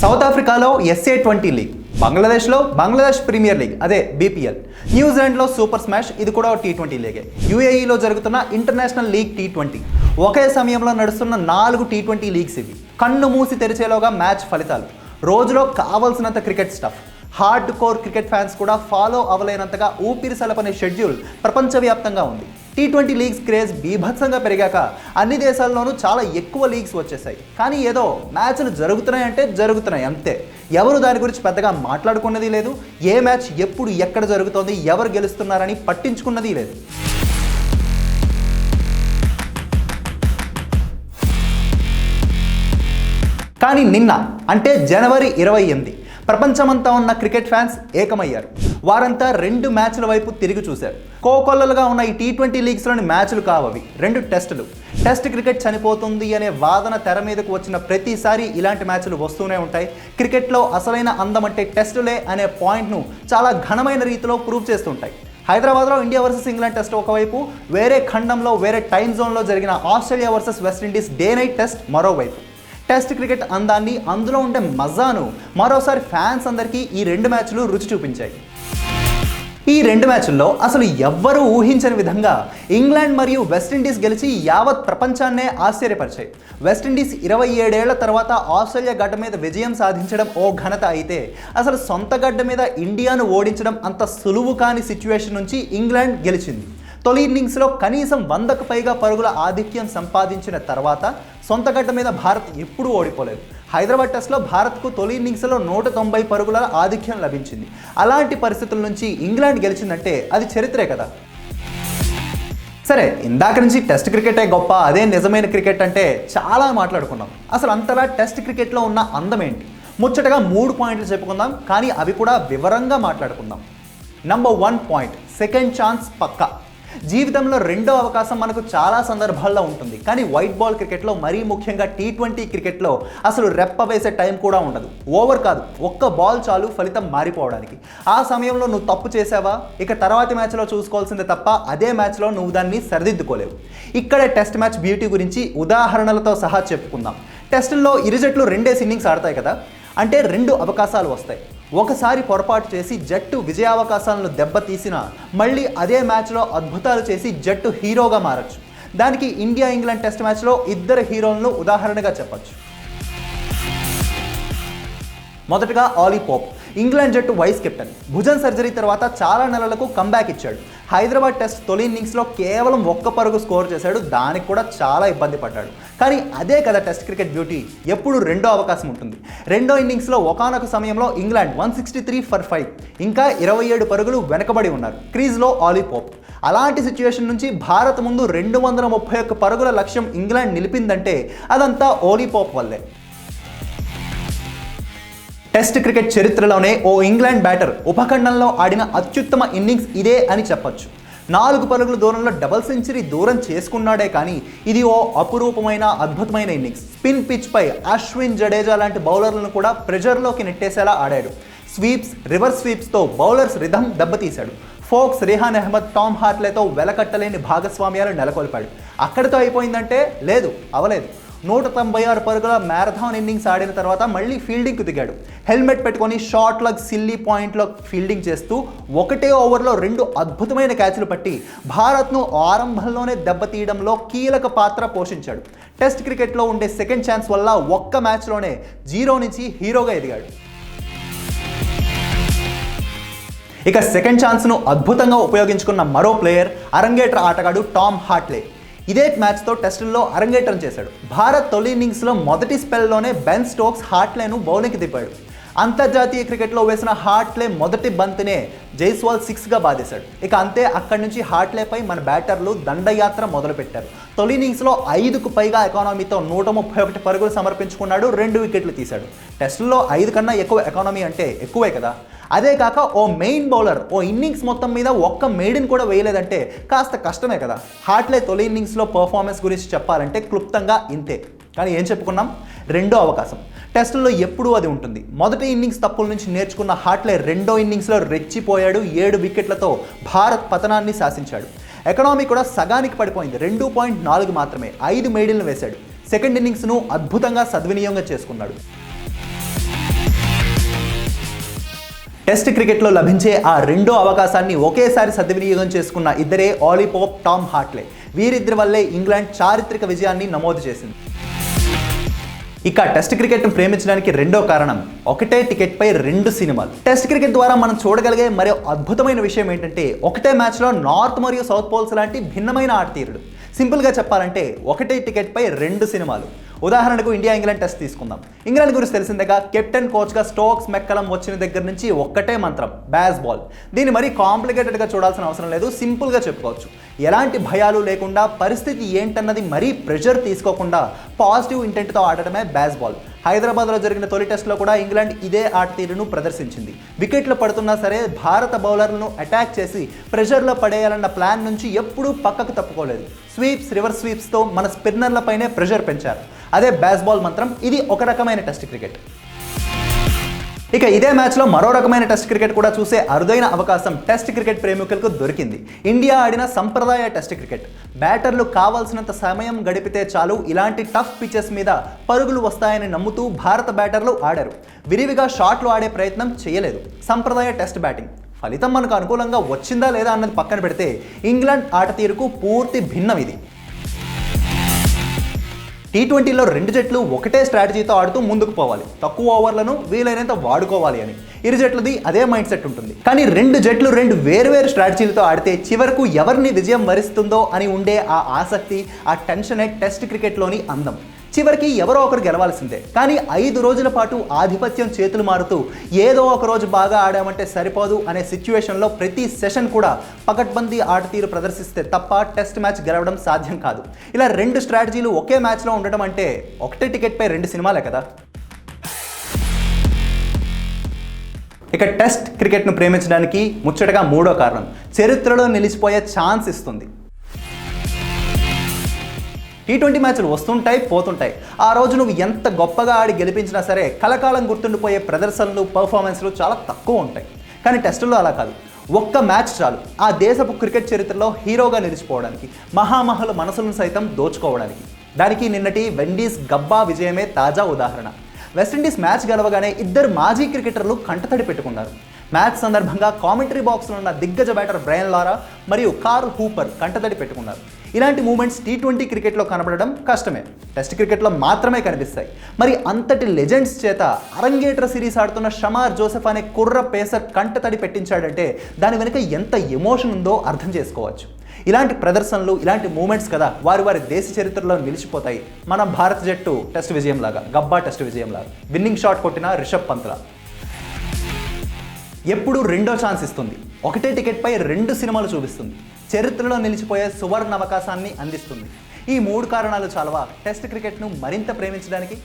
South ఆఫ్రికాలో SA twenty league బంగ్లాదేశ్లో Bangladesh premier league అదే బీపీఎల్ న్యూజిలాండ్లో సూపర్ స్మాష్ ఇది కూడా టీ ట్వంటీ లీగే. యూఏఈలో జరుగుతున్న ఇంటర్నేషనల్ లీగ్ టీ ట్వంటీ. ఒకే సమయంలో నడుస్తున్న నాలుగు టీ ట్వంటీ లీగ్స్ ఇవి. కన్ను మూసి తెరిచేలోగా మ్యాచ్ ఫలితాలు. రోజులో కావలసినంత cricket stuff. Hardcore cricket fans కూడా ఫాలో అవ్వలేనంతగా ఊపిరి సలపనే షెడ్యూల్ ప్రపంచవ్యాప్తంగా ఉంది. టీ ట్వంటీ లీగ్స్ క్రేజ్ బీభత్సంగా పెరిగాక అన్ని దేశాల్లోనూ చాలా ఎక్కువ లీగ్స్ వచ్చేసాయి. కానీ ఏదో మ్యాచ్లు జరుగుతున్నాయంటే జరుగుతున్నాయి అంతే. ఎవరు దాని గురించి పెద్దగా మాట్లాడుకున్నది లేదు ఏ మ్యాచ్ ఎప్పుడు ఎక్కడ జరుగుతోంది ఎవరు గెలుస్తున్నారని పట్టించుకున్నది లేదు. కానీ నిన్న అంటే జనవరి ఇరవై ఎనిమిది ప్రపంచమంతా ఉన్న క్రికెట్ ఫ్యాన్స్ ఏకమయ్యారు. వారంతా రెండు మ్యాచ్ల వైపు తిరిగి చూశారు కోకొల్లలుగా ఉన్న ఈ టీ ట్వంటీ లీగ్స్లోని మ్యాచ్లు కావవి రెండు టెస్టులు. టెస్ట్ క్రికెట్ చనిపోతుంది అనే వాదన తెర మీదకు వచ్చిన ప్రతిసారి ఇలాంటి మ్యాచ్లు వస్తూనే ఉంటాయి. క్రికెట్లో అసలైన అందం అంటే టెస్టులే అనే పాయింట్ను చాలా ఘనమైన రీతిలో ప్రూవ్ చేస్తుంటాయి. హైదరాబాద్లో ఇండియా వర్సెస్ ఇంగ్లాండ్ టెస్ట్ ఒకవైపు వేరే ఖండంలో వేరే టైం జోన్లో జరిగిన Australia versus West Indies day night test మరోవైపు. టెస్ట్ క్రికెట్ అందాన్ని అందులో ఉండే మజాను మరోసారి ఫ్యాన్స్ అందరికీ ఈ రెండు మ్యాచ్లు రుచి చూపించాయి. ఈ రెండు మ్యాచ్ల్లో అసలు ఎవ్వరూ ఊహించని విధంగా ఇంగ్లాండ్ మరియు వెస్టిండీస్ గెలిచి యావత్ ప్రపంచాన్నే ఆశ్చర్యపరిచాయి. వెస్టిండీస్ ఇరవై ఏడేళ్ళ తర్వాత ఆస్ట్రేలియా గడ్డ మీద విజయం సాధించడం ఓ ఘనత అయితే అసలు సొంత గడ్డ మీద ఇండియాను ఓడించడం అంత సులువు కాని సిచ్యువేషన్ నుంచి ఇంగ్లాండ్ గెలిచింది. తొలి ఇన్నింగ్స్లో కనీసం వందకు పైగా పరుగుల ఆధిక్యం సంపాదించిన తర్వాత సొంత గడ్డ మీద భారత్ ఎప్పుడూ ఓడిపోలేదు. హైదరాబాద్ టెస్ట్లో భారత్కు తొలి ఇన్నింగ్స్లో నూట తొంభై పరుగుల ఆధిక్యం లభించింది. అలాంటి పరిస్థితుల నుంచి ఇంగ్లాండ్ గెలిచిందంటే అది చరిత్రే కదా. సరే ఇందాక నుంచి టెస్ట్ క్రికెటే గొప్ప అదే నిజమైన క్రికెట్ అంటే చాలా మాట్లాడుకున్నాం. అసలు అంతలా టెస్ట్ క్రికెట్లో ఉన్న అందం ఏంటి? ముచ్చటగా మూడు పాయింట్లు చెప్పుకుందాం కానీ అవి కూడా వివరంగా మాట్లాడుకుందాం. Number one point second chance పక్కా. జీవితంలో రెండో అవకాశం మనకు చాలా సందర్భాల్లో ఉంటుంది. కానీ వైట్ బాల్ క్రికెట్లో మరీ ముఖ్యంగా టీ ట్వంటీ క్రికెట్లో అసలు రెప్ప వేసే టైం కూడా ఉండదు. ఓవర్ కాదు. ఒక్క బాల్ చాలు ఫలితం మారిపోవడానికి. ఆ సమయంలో నువ్వు తప్పు చేసావా? ఇక తర్వాతి మ్యాచ్లో చూసుకోవాల్సిందే తప్ప అదే మ్యాచ్లో నువ్వు దాన్ని సరిదిద్దుకోలేవు. ఇక్కడే టెస్ట్ మ్యాచ్ బ్యూటీ గురించి ఉదాహరణలతో సహా చెప్పుకుందాం. టెస్టుల్లో ఇరు జట్లు రెండేసి ఇన్నింగ్స్ ఆడతాయి కదా? అంటే రెండు అవకాశాలు వస్తాయి. ఒకసారి పొరపాటు చేసి జట్టు విజయావకాశాలను దెబ్బతీసిన మళ్ళీ అదే మ్యాచ్లో అద్భుతాలు చేసి జట్టు హీరోగా మారచ్చు. దానికి ఇండియా ఇంగ్లాండ్ టెస్ట్ మ్యాచ్లో ఇద్దరు హీరోలను ఉదాహరణగా చెప్పచ్చు. మొదటగా ఆలీ పోప్. ఇంగ్లాండ్ జట్టు వైస్ కెప్టెన్. భుజన్ సర్జరీ తర్వాత చాలా నెలలకు కంబ్యాక్ ఇచ్చాడు. హైదరాబాద్ టెస్ట్ తొలి ఇన్నింగ్స్లో కేవలం ఒక్క పరుగు స్కోర్ చేశాడు. దానికి కూడా చాలా ఇబ్బంది పడ్డాడు. కానీ అదే కదా టెస్ట్ క్రికెట్ బ్యూటీ. ఎప్పుడు రెండో అవకాశం ఉంటుంది. రెండో ఇన్నింగ్స్లో ఒకనొక సమయంలో England one sixty three for five. ఇంకా ఇరవై ఏడు పరుగులు వెనకబడి ఉన్నారు. క్రీజ్లో ఆలీపోప్ అలాంటి సిచ్యువేషన్ నుంచి భారత్ ముందు రెండు వందల ముప్పై ఒక్క పరుగుల లక్ష్యం ఇంగ్లాండ్ నిలిపిందంటే అదంతా ఓలీపోప్ వల్లే. టెస్ట్ క్రికెట్ చరిత్రలోనే ఓ ఇంగ్లాండ్ బ్యాటర్ ఉపఖండంలో ఆడిన అత్యుత్తమ ఇన్నింగ్స్ ఇదే అని చెప్పొచ్చు. నాలుగు పరుగుల దూరంలో డబల్ సెంచరీ దూరం చేసుకున్నాడే కానీ ఇది ఓ అపురూపమైన అద్భుతమైన ఇన్నింగ్స్. స్పిన్ పిచ్పై అశ్విన్ జడేజా లాంటి బౌలర్లను కూడా ప్రెజర్లోకి నెట్టేసేలా ఆడాడు. స్వీప్స్ రివర్స్ స్వీప్స్తో బౌలర్స్ రిధం దెబ్బతీశాడు. ఫోక్స్ రిహాన్ అహ్మద్ టామ్ హార్ట్లేతో వెలకట్టలేని భాగస్వామ్యాలు నెలకొల్పాడు. అక్కడితో అయిపోయిందంటే లేదు అవలేదు. నూట తొంభై ఆరు పరుగుల మ్యారథాన్ ఇన్నింగ్స్ ఆడిన తర్వాత మళ్ళీ ఫీల్డింగ్కు దిగాడు. హెల్మెట్ పెట్టుకొని షార్ట్ లగ్ సిల్లీ పాయింట్లో ఫీల్డింగ్ చేస్తూ ఒకటే ఓవర్లో రెండు అద్భుతమైన క్యాచ్లు పట్టి భారత్ను ఆరంభంలోనే దెబ్బతీయడంలో కీలక పాత్ర పోషించాడు. టెస్ట్ క్రికెట్లో ఉండే సెకండ్ ఛాన్స్ వల్ల ఒక్క మ్యాచ్లోనే జీరో నుంచి హీరోగా ఎదిగాడు. ఇక సెకండ్ ఛాన్స్ను అద్భుతంగా ఉపయోగించుకున్న మరో ప్లేయర్ అరంగేట్ర ఆటగాడు టామ్ హార్ట్లే. ఇదే మ్యాచ్తో టెస్టుల్లో అరంగేట్రం చేశాడు. భారత్ తొలి ఇన్నింగ్స్లో మొదటి స్పెల్లోనే బెన్ స్టోక్స్ హార్ట్లేను బౌలింగ్కి దిప్పాడు అంతర్జాతీయ క్రికెట్లో వేసిన హార్ట్లే మొదటి బంతినే జైస్వాల్ సిక్స్గా బాధేశాడు ఇక అంతే అక్కడి నుంచి హార్ట్లేపై మన బ్యాటర్లు దండయాత్ర మొదలుపెట్టారు. తొలి ఇన్నింగ్స్లో ఐదుకు పైగా ఎకానమీతో నూట ముప్పై ఒకటి పరుగులు సమర్పించుకున్నాడు రెండు వికెట్లు తీశాడు. టెస్టుల్లో ఐదు కన్నా ఎక్కువ ఎకానమీ అంటే ఎక్కువే కదా. అదే కాక ఓ మెయిన్ బౌలర్ ఓ ఇన్నింగ్స్ మొత్తం మీద ఒక్క మెయిడిన్ కూడా వేయలేదంటే కాస్త కష్టమే కదా. హార్ట్లే తొలి ఇన్నింగ్స్లో పర్ఫార్మెన్స్ గురించి చెప్పాలంటే క్లుప్తంగా ఇంతే. కానీ ఏం చెప్పుకున్నాం? రెండో అవకాశం. టెస్టుల్లో ఎప్పుడూ అది ఉంటుంది. మొదటి ఇన్నింగ్స్ తప్పుల నుంచి నేర్చుకున్న హాట్లే రెండో ఇన్నింగ్స్లో రెచ్చిపోయాడు. ఏడు వికెట్లతో భారత్ పతనాన్ని శాసించాడు. ఎకనామీ కూడా సగానికి పడిపోయింది. రెండు పాయింట్ నాలుగు మాత్రమే. ఐదు మెయిడిల్ని వేశాడు. సెకండ్ ఇన్నింగ్స్ను అద్భుతంగా సద్వినియోగం చేసుకున్నాడు. టెస్ట్ క్రికెట్లో లభించే ఆ రెండో అవకాశాన్ని ఒకేసారి సద్వినియోగం చేసుకున్న ఇద్దరే ఆలిపోప్ టామ్ హాట్లే వీరిద్దరి వల్లే ఇంగ్లాండ్ చారిత్రక విజయాన్ని నమోదు చేసింది. ఇక టెస్ట్ క్రికెట్ను ప్రేమించడానికి రెండో కారణం ఒకటే టికెట్పై రెండు సినిమాలు. టెస్ట్ క్రికెట్ ద్వారా మనం చూడగలిగే మరో అద్భుతమైన విషయం ఏంటంటే ఒకటే మ్యాచ్లో నార్త్ మరియు సౌత్ పోల్స్ లాంటి భిన్నమైన ఆటతీరుడు. సింపుల్గా చెప్పాలంటే ఒకటే టికెట్పై రెండు సినిమాలు. ఉదాహరణకు ఇండియా ఇంగ్లాండ్ టెస్ట్ తీసుకుందాం. ఇంగ్లాండ్ గురించి తెలిసిందేగా కెప్టెన్ కోచ్గా స్టోక్స్ మెక్కలం వచ్చిన దగ్గర నుంచి ఒక్కటే మంత్రం బ్యాస్ బాల్ దీన్ని మరీ కాంప్లికేటెడ్గా చూడాల్సిన అవసరం లేదు సింపుల్గా చెప్పుకోవచ్చు. ఎలాంటి భయాలు లేకుండా పరిస్థితి ఏంటన్నది మరీ ప్రెషర్ తీసుకోకుండా పాజిటివ్ ఇంటెంట్తో ఆడటమే బ్యాస్ బాల్ హైదరాబాద్లో జరిగిన తొలి టెస్ట్లో కూడా ఇంగ్లాండ్ ఇదే ఆట తీరును ప్రదర్శించింది. వికెట్లు పడుతున్నా సరే భారత బౌలర్లను అటాక్ చేసి ప్రెషర్లో పడేయాలన్న ప్లాన్ నుంచి ఎప్పుడూ పక్కకు తప్పుకోలేదు. స్వీప్స్ రివర్స్ స్వీప్స్తో మన స్పిన్నర్లపైనే ప్రెషర్ పెంచారు. అదే బాల్ మంత్రం ఇది ఒక రకమైన టెస్ట్ క్రికెట్ ఇక ఇదే మ్యాచ్లో మరో రకమైన టెస్ట్ క్రికెట్ కూడా చూసే అరుదైన అవకాశం టెస్ట్ క్రికెట్ ప్రేమికులకు దొరికింది. ఇండియా ఆడిన సంప్రదాయ టెస్ట్ క్రికెట్ బ్యాటర్లు కావాల్సినంత సమయం గడిపితే చాలు ఇలాంటి టఫ్ పిచెస్ మీద పరుగులు వస్తాయని నమ్ముతూ భారత బ్యాటర్లు ఆడారు. విరివిగా షాట్లు ఆడే ప్రయత్నం చేయలేదు. సంప్రదాయ టెస్ట్ బ్యాటింగ్ ఫలితం మనకు అనుకూలంగా వచ్చిందా లేదా అన్నది పక్కన పెడితే ఇంగ్లాండ్ ఆట తీరుకు పూర్తి భిన్నం ఇది టీ ట్వంటీలో రెండు జట్లు ఒకటే స్ట్రాటజీతో ఆడుతూ ముందుకు పోవాలి. తక్కువ ఓవర్లను వీలైనంత వాడుకోవాలి అని. ఇరు జట్లది అదే మైండ్ సెట్ ఉంటుంది. కానీ రెండు జట్లు రెండు వేరువేరు స్ట్రాటజీలతో ఆడితే చివరకు ఎవరిని విజయం వరిస్తుందో అని ఉండే ఆ ఆసక్తి ఆ టెన్షనే టెస్ట్ క్రికెట్లోని అందం. చివరికి ఎవరో ఒకరు గెలవాల్సిందే. కానీ ఐదు రోజుల పాటు ఆధిపత్యం చేతులు మారుతూ ఏదో ఒక రోజు బాగా ఆడామంటే సరిపోదు అనే సిచ్యువేషన్లో ప్రతి సెషన్ కూడా పకడ్బందీ ఆట తీరు ప్రదర్శిస్తే తప్ప టెస్ట్ మ్యాచ్ గెలవడం సాధ్యం కాదు. ఇలా రెండు స్ట్రాటజీలు ఒకే మ్యాచ్లో ఉండడం అంటే ఒకటే టికెట్పై రెండు సినిమాలే కదా? ఇక టెస్ట్ క్రికెట్ను ప్రేమించడానికి ముచ్చటగా మూడో కారణం చరిత్రలో నిలిచిపోయే ఛాన్స్ ఇస్తుంది. టీ ట్వంటీ మ్యాచ్లు వస్తుంటాయి పోతుంటాయి. ఆ రోజు నువ్వు ఎంత గొప్పగా ఆడి గెలిపించినా సరే కలకాలం గుర్తుండిపోయే ప్రదర్శనలు పర్ఫార్మెన్స్లు చాలా తక్కువ ఉంటాయి. కానీ టెస్టుల్లో అలా కాదు. ఒక్క మ్యాచ్ చాలు. ఆ దేశపు క్రికెట్ చరిత్రలో హీరోగా నిలిచిపోవడానికి మహామహల మనసులను సైతం దోచుకోవడానికి. దానికి నిన్నటి వెండీస్ గబ్బా విజయమే తాజా ఉదాహరణ. వెస్టిండీస్ మ్యాచ్ గెలవగానే ఇద్దరు మాజీ క్రికెటర్లు కంటతడి పెట్టుకున్నారు. మ్యాచ్ సందర్భంగా కామెంటరీ బాక్స్లో ఉన్న దిగ్గజ బ్యాటర్ బ్రయన్ లారా మరియు కార్ల్ హూపర్ కంటతడి పెట్టుకున్నారు. ఇలాంటి మూమెంట్స్ టీ ట్వంటీ క్రికెట్లో కనపడడం కష్టమే. టెస్ట్ క్రికెట్లో మాత్రమే కనిపిస్తాయి. మరి అంతటి లెజెండ్స్ చేత అరంగేట్ర సిరీస్ ఆడుతున్న షమార్ జోసెఫ్ అనే కుర్ర పేసర్ కంటతడి పెట్టించాడంటే దాని వెనుక ఎంత ఎమోషన్ ఉందో అర్థం చేసుకోవచ్చు. ఇలాంటి ప్రదర్శనలు ఇలాంటి మూమెంట్స్ కదా వారి వారి దేశ చరిత్రలో నిలిచిపోతాయి. మన భారత జట్టు టెస్ట్ విజయం లాగా గబ్బా టెస్ట్ విజయం లాగా విన్నింగ్ షాట్ కొట్టిన రిషబ్ పంత్లా ఎప్పుడు రెండో ఛాన్స్ ఇస్తుంది. ఒకటే టికెట్పై రెండు సినిమాలు చూపిస్తుంది. చరిత్రలో నిలిచిపోయే సువర్ణ అవకాశాన్ని అందిస్తుంది. ఈ మూడు కారణాలు చాలవా? టెస్ట్ క్రికెట్ను మరింత ప్రేమించడానికి?